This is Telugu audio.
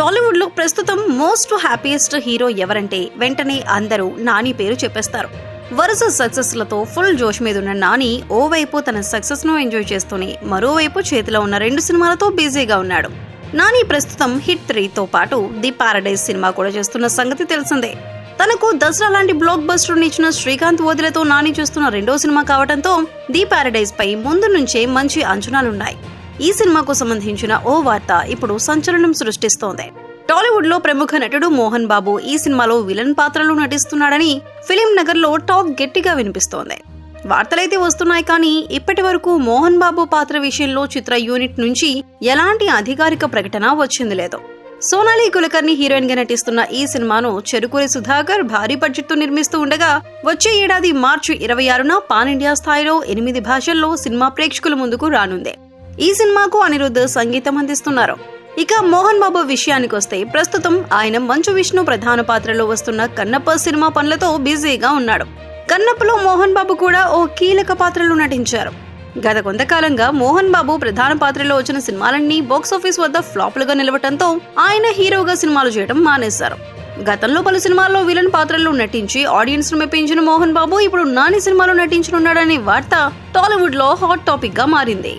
టాలీవుడ్లో ప్రస్తుతం మోస్ట్ హ్యాపీయెస్ట్ హీరో ఎవరంటే వెంటనే అందరూ నాని పేరు చెప్పేస్తారు. వరుస సక్సెస్లతో ఫుల్ జోష్ మీద ఉన్న నాని ఓవైపు తన సక్సెస్ను ఎంజాయ్ చేస్తూనే మరోవైపు చేతిలో ఉన్న రెండు సినిమాలతో బిజీగా ఉన్నాడు. నాని ప్రస్తుతం హిట్ త్రీతో పాటు ది పారడైజ్ సినిమా కూడా చేస్తున్న సంగతి తెలిసిందే. తనకు దసరా లాంటి బ్లాక్ బస్టర్ ఇచ్చిన శ్రీకాంత్ వదిలతో నాని చూస్తున్న రెండో సినిమా కావడంతో ది పారడైజ్ పై ముందు నుంచే మంచి అంచనాలున్నాయి. ఈ సినిమాకు సంబంధించిన ఓ వార్త ఇప్పుడు సంచలనం సృష్టిస్తోంది. టాలీవుడ్లో ప్రముఖ నటుడు మోహన్ బాబు ఈ సినిమాలో విలన్ పాత్రలో నటిస్తున్నాడని ఫిలిం నగర్లో టాక్ గట్టిగా వినిపిస్తోంది. వార్తలైతే వస్తున్నాయి కానీ ఇప్పటి వరకు మోహన్ బాబు పాత్ర విషయంలో చిత్ర యూనిట్ నుంచి ఎలాంటి అధికారిక ప్రకటన వచ్చింది లేదు. సోనాలి కులకర్ణి హీరోయిన్గా నటిస్తున్న ఈ సినిమాను చెరుకూరి సుధాకర్ భారీ బడ్జెట్తో నిర్మిస్తూ ఉండగా వచ్చే ఏడాది మార్చి ఇరవై ఆరున పాన్ ఇండియా స్థాయిలో ఎనిమిది భాషల్లో సినిమా ప్రేక్షకుల ముందుకు రానుంది. ఈ సినిమాకు అనిరుద్ధ్ సంగీతం అందిస్తున్నారు. ఇక మోహన్ బాబు విషయానికి వస్తే ప్రస్తుతం ఆయన మంచు విష్ణు ప్రధాన పాత్రలో వస్తున్న కన్నప్ప సినిమా పనులతో బిజీగా ఉన్నాడు. కన్నప్పలో మోహన్ బాబు కూడా ఓ కీలక పాత్రలో నటించారు. గత కొంతకాలంగా మోహన్ బాబు ప్రధాన పాత్రలో వచ్చిన సినిమాలన్నీ బాక్సాఫీస్ వద్ద ఫ్లాప్లుగా నిలవటంతో ఆయన హీరోగా సినిమాలు చేయడం మానేశారు. గతంలో పలు సినిమాల్లో విలన్ పాత్రల్లో నటించి ఆడియన్స్ను మెప్పించిన మోహన్ బాబు ఇప్పుడు నాని సినిమాలో నటించనున్నాడనే వార్త టాలీవుడ్లో హాట్ టాపిక్గా మారింది.